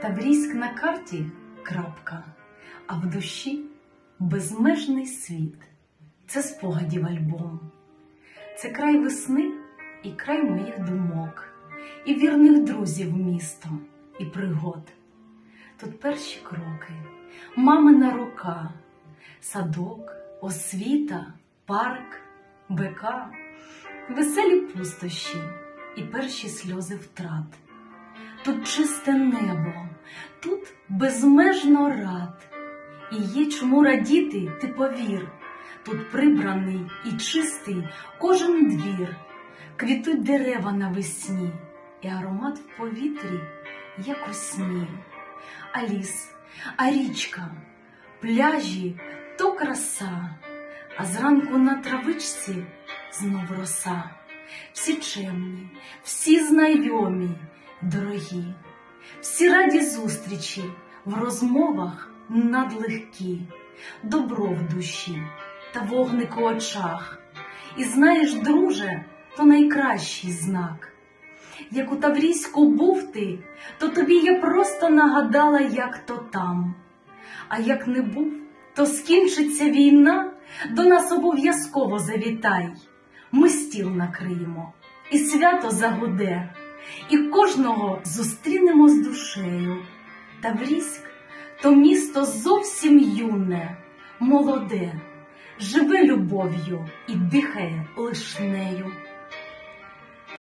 Таврійськ на карті крапка, а в душі безмежний світ. Це спогадів альбом. Це край весни і край моїх думок, і вірних друзів місто, і пригод. Тут перші кроки, мамина рука, садок, освіта, парк, бека, веселі пустощі і перші сльози втрат. Тут чисте небо, тут безмежно рад. І є чому радіти, ти повір. Тут прибраний і чистий кожен двір, квітуть дерева навесні, і аромат в повітрі, як у сні. А ліс, а річка, пляжі то краса, а зранку на травичці знов роса. Всі чемні, всі знайомі, дорогі, всі раді зустрічі в розмовах надлегкі, добро в душі та вогник у очах. І знаєш, друже, то найкращий знак. Як у Таврійську був ти, то тобі я просто нагадала, як то там. А як не був, то скінчиться війна, до нас обов'язково завітай. Ми стіл накриємо, і свято загуде, і кожного зустрінемо з душею. Таврійськ то місто зовсім юне, молоде, живе любов'ю і дихає лиш нею.